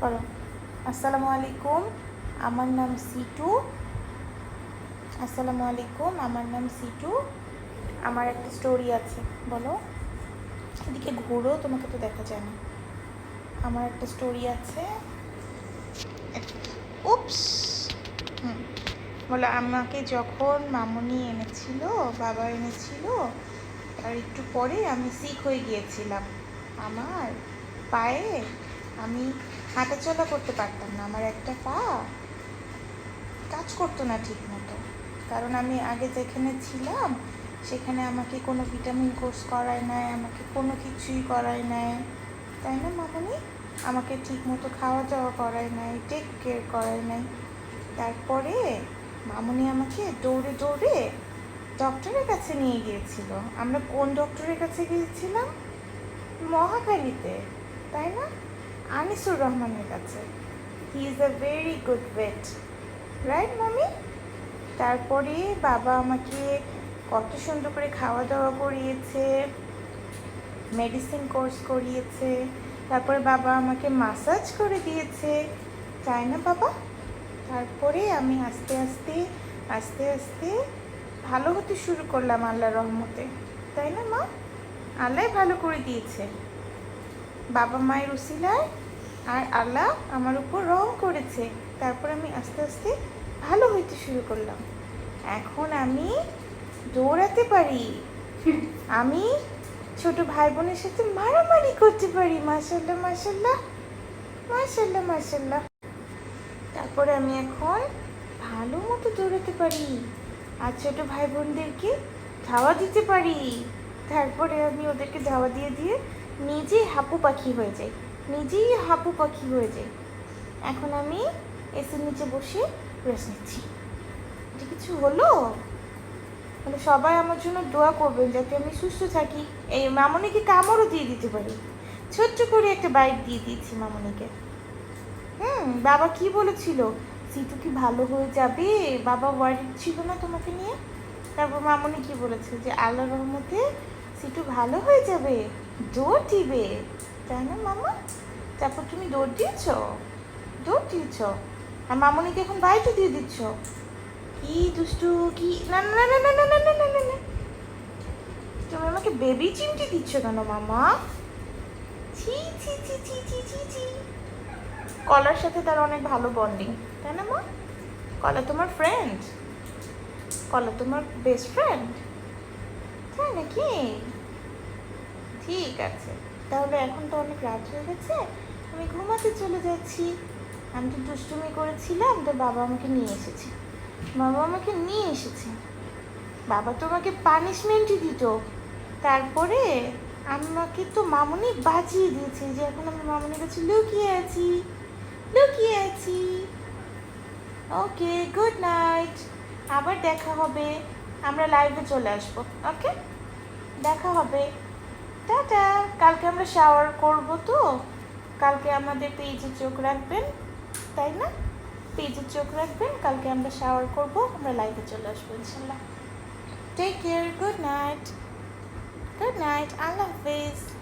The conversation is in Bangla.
বলো আসসালামু আলাইকুম, আমার নাম সিটু। আসসালামু আলাইকুম, আমার নাম সিটু। আমার একটা স্টোরি আছে, বলো। এদিকে ঘুরো, তোমাকে তো দেখা যায় না। আমার একটা স্টোরি আছে। উপস হুম। বলো, আমাকে যখন মামুনি এনেছিল, বাবা এনেছিল, আর একটু পরে আমি সিক হয়ে গিয়েছিলাম। আমার পায়ে আমি হাঁটাচলা করতে পারতাম না। আমার একটা পা কাজ করতো না ঠিক মতো। কারণ আমি আগে যেখানে ছিলাম, সেখানে আমাকে কোনো ভিটামিন কোর্স করায় নাই, আমাকে কোনো কিছুই করায় নাই। তাই না, মামনি? আমাকে ঠিক মতো খাওয়া দাওয়া করায় নাই টেক কেয়ার করায় নাই। তারপরে মামুনি আমাকে দৌড়ে দৌড়ে ডক্টরের কাছে নিয়ে গিয়েছিল। আমরা কোন ডক্টরের কাছে গিয়েছিলাম? মহাখালীতে। তাই না? আনিসুর রহমানের কাছে। He is a very good vet right মামি? তারপরে বাবা আমাকে কত সুন্দর করে খাওয়া দাওয়া করিয়েছে মেডিসিন কোর্স করিয়েছে, তারপরে বাবা আমাকে মাসাজ করে দিয়েছে, তাই না বাবা? তারপরে আমি আস্তে আস্তে আস্তে আস্তে ভালো হতে শুরু করলাম আল্লাহ রহমতে, তাই না মা? আল্লাহ ভালো করে দিয়েছে। বাবা মায়ের উসিলায় আর আল্লাহ আমার উপর রং করেছে। তারপর আমি আস্তে আস্তে ভালো হইতে শুরু করলাম। এখন আমি দৌড়াতে পারি। আমি ছোট ভাই বোনের সাথে মারামারি করতে পারি। মাসাল্লাহ মাসাল্লাহ মাসাল্লাহ মাসাল্লাহ তারপরে আমি এখন ভালো মতো দৌড়াতে পারি আর ছোট ভাই বোনদেরকে ধাওয়া দিতে পারি। তারপরে আমি ওদেরকে ধাওয়া দিয়ে দিয়ে নিজেই হাপু পাখি হয়ে যাই। নিজেই হাপু পাখি হয়ে যাই। এখন আমি এসির নিচে বসে রেস্ট নিচ্ছি। এটা কিছু হলো? মানে সবাই আমার জন্য দোয়া করবেন যাতে আমি সুস্থ থাকি। এই মামনিকে কামড়ও দিয়ে দিতে পারি। ছোট্ট করে একটা বাইক দিয়ে দিয়েছি মামনিকে। হুম, বাবা কি বলেছিল? সিটু কি ভালো হয়ে যাবে? বাবা ওয়ারিড ছিল না তোমাকে নিয়ে? তারপর মামনি কি বলেছে? যে আল্লাহ রহমতে সিটু ভালো হয়ে যাবে? দৌড় দিবে তাই না মামা তারপর তুমি দৌড় দিয়েছ দৌড় দিয়েছ আর মামনিকে এখন বাইরে দিয়ে দিচ্ছ কি দুষ্টু কি না না না না না না না না না তুমি আমাকে বেবি চিমটি দিচ্ছ কেন মামা ছি ছি ছি ছি ছি ছি ছি কলার সাথে তার অনেক ভালো বন্ডিং তাই না মা কলা তোমার ফ্রেন্ড কলা তোমার বেস্ট ফ্রেন্ড তাই নাকি ঠিক আছে। তাহলে এখন তো অনেক রাত হয়ে গেছে, আমি ঘুমাতে চলে যাচ্ছি। আমি তো দুষ্টুমি করেছিলাম, তো বাবা আমাকে নিয়ে এসেছে। বাবা আমাকে নিয়ে এসেছে। বাবা তো আমাকে পানিশমেন্টই দিত। তারপরে আমাকে তো মামুনি বাঁচিয়ে দিয়েছে, যে এখন আমি মামুনির কাছে লুকিয়ে আছি লুকিয়ে আছি। ওকে গুড নাইট আবার দেখা হবে। আমরা লাইভে চলে আসব ওকে দেখা হবে। টাটা। কালকে আমরা শাওয়ার করব তো। কালকে আমাদের পেজে চোখ রাখবেন, তাই না? পেজে চোখ রাখবেন, কালকে আমরা শাওয়ার করব, আমরা লাইভে চলে আসব ইনশাল্লাহ। Take care good night good night আল্লাহ হাফিজ।